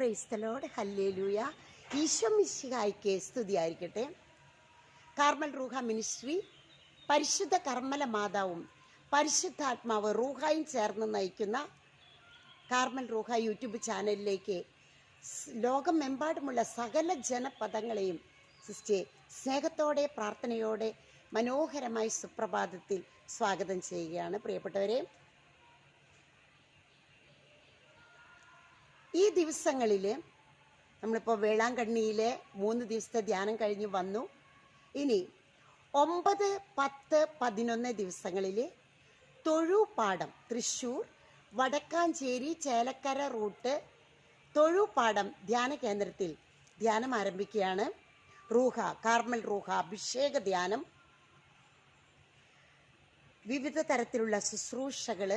Praise the Lord hallelujah Isho മിശിഹായിക്ക് സ്തുതിയായിരിക്കട്ടെ. Carmel റൂഹ മിനിസ്ട്രി പരിശുദ്ധ കർമ്മല മാതാവും പരിശുദ്ധാത്മാവ് റൂഹായും ചേർന്ന് നയിക്കുന്ന കാർമൽ റൂഹ യൂട്യൂബ് ചാനലിലേക്ക് ലോകമെമ്പാടുമുള്ള സകല ജനപദങ്ങളെയും സിസ്റ്റെ സ്നേഹത്തോടെ പ്രാർത്ഥനയോടെ മനോഹരമായി സുപ്രഭാതത്തിൽ സ്വാഗതം ചെയ്യുകയാണ് പ്രിയപ്പെട്ടവരെ. ഈ ദിവസങ്ങളിൽ നമ്മളിപ്പോൾ വേളാങ്കണ്ണിയിലെ മൂന്ന് ദിവസത്തെ ധ്യാനം കഴിഞ്ഞ് വന്നു. ഇനി ഒമ്പത് പത്ത് പതിനൊന്ന് ദിവസങ്ങളിൽ തൊഴുപാടം തൃശ്ശൂർ വടക്കാഞ്ചേരി ചേലക്കര റൂട്ട് തൊഴുപാടം ധ്യാന കേന്ദ്രത്തിൽ ധ്യാനം ആരംഭിക്കുകയാണ്. റൂഹ കാർമൽ റൂഹ അഭിഷേക ധ്യാനം. വിവിധ തരത്തിലുള്ള ശുശ്രൂഷകൾ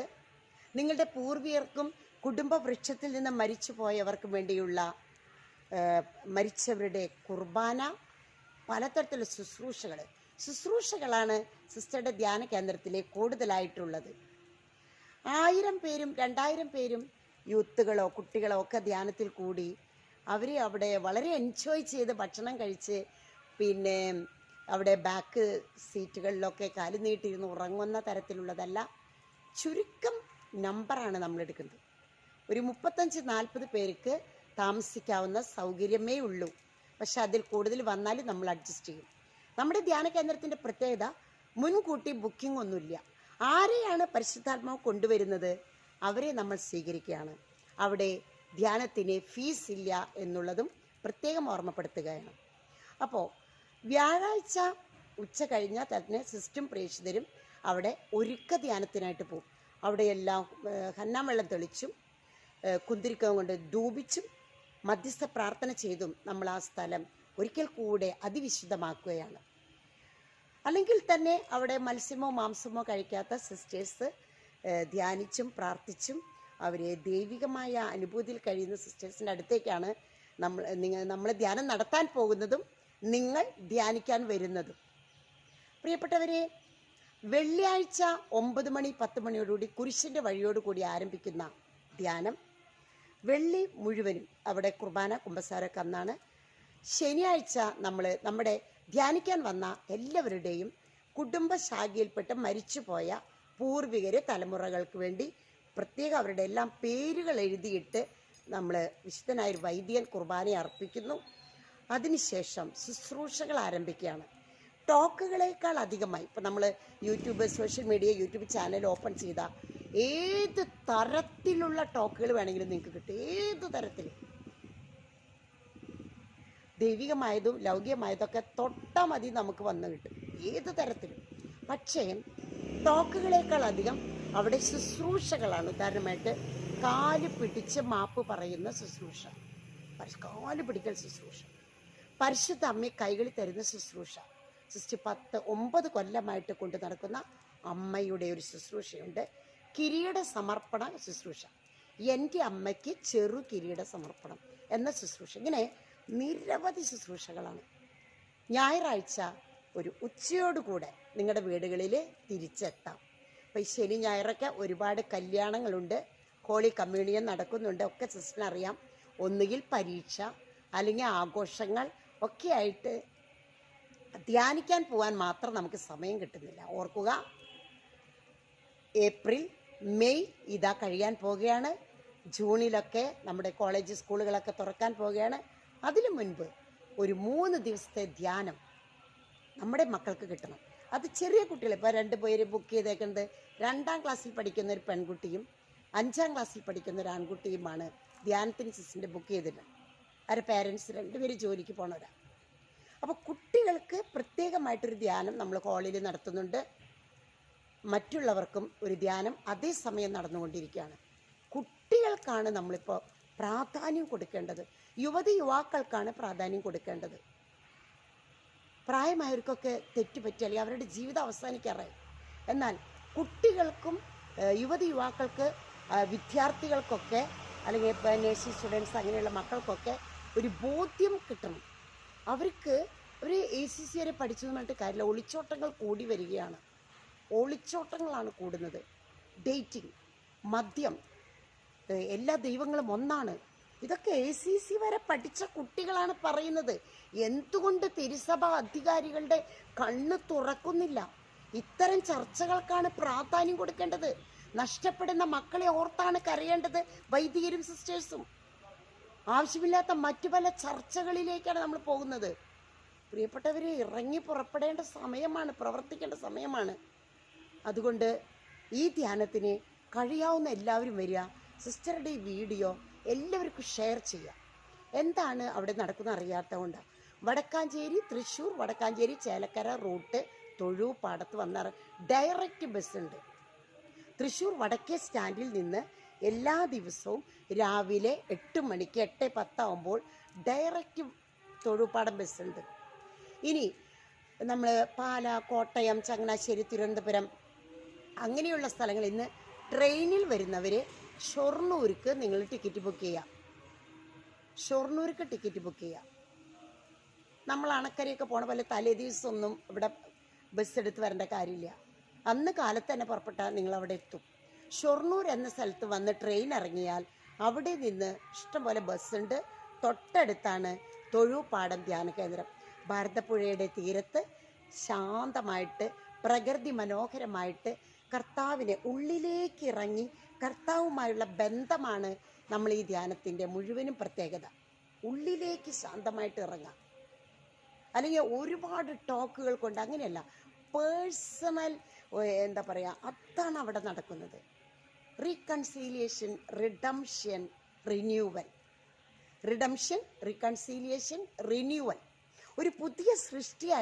നിങ്ങളുടെ പൂർവികർക്കും കുടുംബ വൃക്ഷത്തിൽ നിന്ന് മരിച്ചു പോയവർക്ക് വേണ്ടിയുള്ള മരിച്ചവരുടെ കുർബാന പലതരത്തിലുള്ള ശുശ്രൂഷകൾ. ശുശ്രൂഷകളാണ് സിസ്റ്ററുടെ ധ്യാന കേന്ദ്രത്തിലെ കൂടുതലായിട്ടുള്ളത്. ആയിരം പേരും രണ്ടായിരം പേരും യൂത്തുകളോ കുട്ടികളോ ഒക്കെ ധ്യാനത്തിൽ കൂടി അവർ അവിടെ വളരെ എൻജോയ് ചെയ്ത് ഭക്ഷണം കഴിച്ച് പിന്നെ അവിടെ ബാക്ക് സീറ്റുകളിലൊക്കെ കാലു നീട്ടിയിരുന്ന് ഉറങ്ങുന്ന തരത്തിലുള്ളതല്ല ചുരുക്കം നമ്പറാണ് നമ്മൾ എടുക്കുന്നത് ഒരു മുപ്പത്തഞ്ച് നാൽപ്പത് പേർക്ക് താമസിക്കാവുന്ന സൗകര്യമേ ഉള്ളൂ. പക്ഷെ അതിൽ കൂടുതൽ വന്നാൽ നമ്മൾ അഡ്ജസ്റ്റ് ചെയ്യും. നമ്മുടെ ധ്യാന കേന്ദ്രത്തിന്റെ പ്രത്യേകത മുൻകൂട്ടി ബുക്കിംഗ് ഒന്നുമില്ല. ആരെയാണ് പരിശുദ്ധാത്മാവ് കൊണ്ടുവരുന്നത്? അവരെ നമ്മൾ സ്വീകരിക്കുകയാണ്. അവിടെ ധ്യാനത്തിന് ഫീസ് ഇല്ല എന്നുള്ളതും പ്രത്യേകം ഓർമ്മപ്പെടുത്തുകയാണ്. അപ്പോൾ വ്യാഴാഴ്ച ഉച്ച കഴിഞ്ഞാൽ തന്നെ സിസ്റ്റം പ്രേക്ഷിതരും അവിടെ ഒരുക്ക ധ്യാനത്തിനായിട്ട് പോകും. അവിടെയെല്ലാം ഹന്നാം വെള്ളം തെളിച്ചും കുന്തിരിക്കം കൊണ്ട് ധൂപിച്ചും മധ്യസ്ഥ പ്രാർത്ഥന ചെയ്തും നമ്മൾ ആ സ്ഥലം ഒരിക്കൽ കൂടെ അതിവിശുദ്ധമാക്കുകയാണ്. അല്ലെങ്കിൽ തന്നെ അവിടെ മത്സ്യമോ മാംസമോ കഴിക്കാത്ത സിസ്റ്റേഴ്സ് ധ്യാനിച്ചും പ്രാർത്ഥിച്ചും അവരെ ദൈവികമായ അനുഭൂതിയിൽ കഴിയുന്ന സിസ്റ്റേഴ്സിന്റെ അടുത്തേക്കാണ് നമ്മൾ നിങ്ങൾ നമ്മൾ ധ്യാനം നടത്താൻ പോകുന്നതും നിങ്ങൾ ധ്യാനിക്കാൻ വരുന്നതും. പ്രിയപ്പെട്ടവരെ വെള്ളിയാഴ്ച ഒമ്പത് മണി പത്ത് മണിയോടുകൂടി കുരിശിന്റെ വഴിയോടുകൂടി ആരംഭിക്കുന്ന ധ്യാനം വെള്ളി മുഴുവനും അവിടെ കുർബാന കുമ്പസാരമൊക്കെ അന്നാണ് ശനിയാഴ്ച നമ്മൾ നമ്മുടെ ധ്യാനിക്കാൻ വന്ന എല്ലാവരുടെയും കുടുംബശാഖയിൽപ്പെട്ട് മരിച്ചുപോയ പൂർവികരെ തലമുറകൾക്ക് വേണ്ടി പ്രത്യേകം അവരുടെ എല്ലാം പേരുകൾ എഴുതിയിട്ട് നമ്മൾ വിശുദ്ധനായൊരു വൈദ്യൻ കുർബാന അർപ്പിക്കുന്നു. അതിനുശേഷം ശുശ്രൂഷകൾ ആരംഭിക്കുകയാണ്. ടോക്കുകളേക്കാൾ അധികമായി. ഇപ്പം നമ്മൾ YouTube social media YouTube channel open ചെയ്ത ഏത് തരത്തിലുള്ള ടോക്കുകൾ വേണമെങ്കിലും നിങ്ങൾക്ക് കിട്ടും. ഏത് തരത്തിൽ? ദൈവികമായതും ലൗകികമായതൊക്കെ തൊട്ടാൽ മതി നമുക്ക് വന്ന് കിട്ടും. ഏത് തരത്തിലും. പക്ഷേ ടോക്കുകളേക്കാൾ അധികം അവിടെ ശുശ്രൂഷകളാണ്. ഉദാഹരണമായിട്ട് കാൽ പിടിച്ച് മാപ്പ് പറയുന്ന ശുശ്രൂഷ. കാൽ പിടിക്കൽ ശുശ്രൂഷ. പരിശുദ്ധ അമ്മയെ കൈകളിൽ തരുന്ന ശുശ്രൂഷ. സിക്സ്റ്റി പത്ത് ഒമ്പത് കൊല്ലമായിട്ട് കൊണ്ട് നടക്കുന്ന അമ്മയുടെ ഒരു ശുശ്രൂഷയുണ്ട്. കിരീട സമർപ്പണ ശുശ്രൂഷ. എന്റെ അമ്മയ്ക്ക് ചെറു കിരീട സമർപ്പണം എന്ന ശുശ്രൂഷ. ഇങ്ങനെ നിരവധി ശുശ്രൂഷകളാണ്. ഞായറാഴ്ച ഒരു ഉച്ചയോടുകൂടെ നിങ്ങളുടെ വീടുകളിൽ തിരിച്ചെത്താം. അപ്പോൾ ഈ ശനി ഞായറൊക്കെ ഒരുപാട് കല്യാണങ്ങളുണ്ട്. ഹോളി കമ്മ്യൂണിയൻ നടക്കുന്നുണ്ട്. ഒക്കെ സിസ്റ്ററിനറിയാം. ഒന്നുകിൽ പരീക്ഷ അല്ലെങ്കിൽ ആഘോഷങ്ങൾ ഒക്കെ ആയിട്ട് ധ്യാനിക്കാൻ പോകാൻ മാത്രം നമുക്ക് സമയം കിട്ടുന്നില്ല. ഓർക്കുക ഏപ്രിൽ മെയ് ഇതാ കഴിയാൻ പോവുകയാണ്. ജൂണിലൊക്കെ നമ്മുടെ കോളേജ് സ്കൂളുകളൊക്കെ തുറക്കാൻ പോവുകയാണ്. അതിനു മുൻപ് ഒരു മൂന്ന് ദിവസത്തെ ധ്യാനം നമ്മുടെ മക്കൾക്ക് കിട്ടണം. അത് ചെറിയ കുട്ടികൾ ഇപ്പോൾ രണ്ട് പേര് ബുക്ക് ചെയ്തേക്കുന്നത് രണ്ടാം ക്ലാസ്സിൽ പഠിക്കുന്ന ഒരു പെൺകുട്ടിയും അഞ്ചാം ക്ലാസ്സിൽ പഠിക്കുന്ന ഒരു ആൺകുട്ടിയുമാണ് ധ്യാനത്തിന് സിസ്റ്ററിന്റെ ബുക്ക് ചെയ്തിട്ടുണ്ട് അവരുടെ പേരൻസ് രണ്ടുപേരും ജോലിക്ക് പോണവരാണ് അപ്പോൾ കുട്ടികൾക്ക് പ്രത്യേകമായിട്ടൊരു ധ്യാനം നമ്മൾ ഹാളിൽ നടത്തുന്നുണ്ട്. മറ്റുള്ളവർക്കും ഒരു ധ്യാനം അതേസമയം നടന്നുകൊണ്ടിരിക്കുകയാണ്. കുട്ടികൾക്കാണ് നമ്മളിപ്പോൾ പ്രാധാന്യം കൊടുക്കേണ്ടത്. യുവതി യുവാക്കൾക്കാണ് പ്രാധാന്യം കൊടുക്കേണ്ടത്. പ്രായമായവർക്കൊക്കെ തെറ്റുപറ്റി അല്ലെങ്കിൽ അവരുടെ ജീവിതം അവസാനിക്കാറായി. എന്നാൽ കുട്ടികൾക്കും യുവതി യുവാക്കൾക്ക് വിദ്യാർത്ഥികൾക്കൊക്കെ അല്ലെങ്കിൽ നേഴ്സിംഗ് സ്റ്റുഡൻസ് അങ്ങനെയുള്ള മക്കൾക്കൊക്കെ ഒരു ബോധ്യം കിട്ടണം. അവർക്ക് ഒരു എ സി സി വരെ പഠിച്ചത് പറഞ്ഞിട്ട് കാര്യമില്ല. ഒളിച്ചോട്ടങ്ങൾ കൂടി വരികയാണ്. ഒളിച്ചോട്ടങ്ങളാണ് കൂടുന്നത്. ഡേറ്റിംഗ് മദ്യം എല്ലാ ദൈവങ്ങളും ഒന്നാണ്. ഇതൊക്കെ എ സി സി വരെ പഠിച്ച കുട്ടികളാണ് പറയുന്നത്. എന്തുകൊണ്ട് തിരുസഭ അധികാരികളുടെ കണ്ണ് തുറക്കുന്നില്ല? ഇത്തരം ചർച്ചകൾക്കാണ് പ്രാധാന്യം കൊടുക്കേണ്ടത്. നഷ്ടപ്പെടുന്ന മക്കളെ ഓർത്താണ് കരയേണ്ടത് വൈദികരും സിസ്റ്റേഴ്സും ആവശ്യമില്ലാത്ത മറ്റു പല ചർച്ചകളിലേക്കാണ് നമ്മൾ പോകുന്നത്. പ്രിയപ്പെട്ടവരെ ഇറങ്ങി പുറപ്പെടേണ്ട സമയമാണ് പ്രവർത്തിക്കേണ്ട സമയമാണ്. അതുകൊണ്ട് ഈ ധ്യാനത്തിന് കഴിയാവുന്ന എല്ലാവരും വരിക സിസ്റ്ററുടെ ഈ വീഡിയോ എല്ലാവർക്കും ഷെയർ ചെയ്യുക. എന്താണ് അവിടെ നടക്കുന്ന അറിയാത്തതുകൊണ്ട് വടക്കാഞ്ചേരി തൃശ്ശൂർ വടക്കാഞ്ചേരി ചേലക്കര റൂട്ട് തൊഴു പാടത്ത് വന്ന ഡയറക്റ്റ് ബസ് ഉണ്ട്. തൃശ്ശൂർ വടക്കേ സ്റ്റാൻഡിൽ നിന്ന് എല്ലാ ദിവസവും രാവിലെ എട്ട് മണിക്ക് എട്ട് പത്താവുമ്പോൾ ഡയറക്റ്റ് തൊഴുപ്പാടം ഉണ്ട് ഇനി നമ്മൾ പാല കോട്ടയം ചങ്ങനാശ്ശേരി തിരുവനന്തപുരം അങ്ങനെയുള്ള സ്ഥലങ്ങളിൽ നിന്ന് ട്രെയിനിൽ വരുന്നവർ ഷൊർണൂർക്ക് നിങ്ങൾ ടിക്കറ്റ് ബുക്ക് ചെയ്യാം. ഷൊർണൂർക്ക് ടിക്കറ്റ് ബുക്ക് ചെയ്യാം. നമ്മൾ അണക്കരയൊക്കെ പോണ പോലെ തലേ ദിവസമൊന്നും ഇവിടെ ബസ് എടുത്ത് വരേണ്ട കാര്യമില്ല. അന്ന് കാലത്ത് തന്നെ പുറപ്പെട്ടാൽ നിങ്ങൾ അവിടെ എത്തും. ഷൊർണൂർ എന്ന സ്ഥലത്ത് വന്ന് ട്രെയിൻ ഇറങ്ങിയാൽ അവിടെ നിന്ന് ഇഷ്ടംപോലെ ബസ്സുണ്ട് തൊട്ടടുത്താണ് തൊഴുപാടം ധ്യാന കേന്ദ്രം. ഭാരതപ്പുഴയുടെ തീരത്ത് ശാന്തമായിട്ട് പ്രകൃതി മനോഹരമായിട്ട് കർത്താവിനെ ഉള്ളിലേക്ക് ഇറങ്ങി കർത്താവുമായുള്ള ബന്ധമാണ് നമ്മൾ ഈ ധ്യാനത്തിന്റെ മുഴുവനും പ്രത്യേകത. ഉള്ളിലേക്ക് ശാന്തമായിട്ട് ഇറങ്ങാം. അല്ലെങ്കിൽ ഒരുപാട് ടോക്കുകൾ കൊണ്ട് അങ്ങനെയല്ല പേഴ്സണൽ എന്താ പറയുക അതാണ് അവിടെ നടക്കുന്നത്. Reconciliation redemption renewal redemption reconciliation renewal ഒരു പുതിയ സൃഷ്ടിയായിട്ട്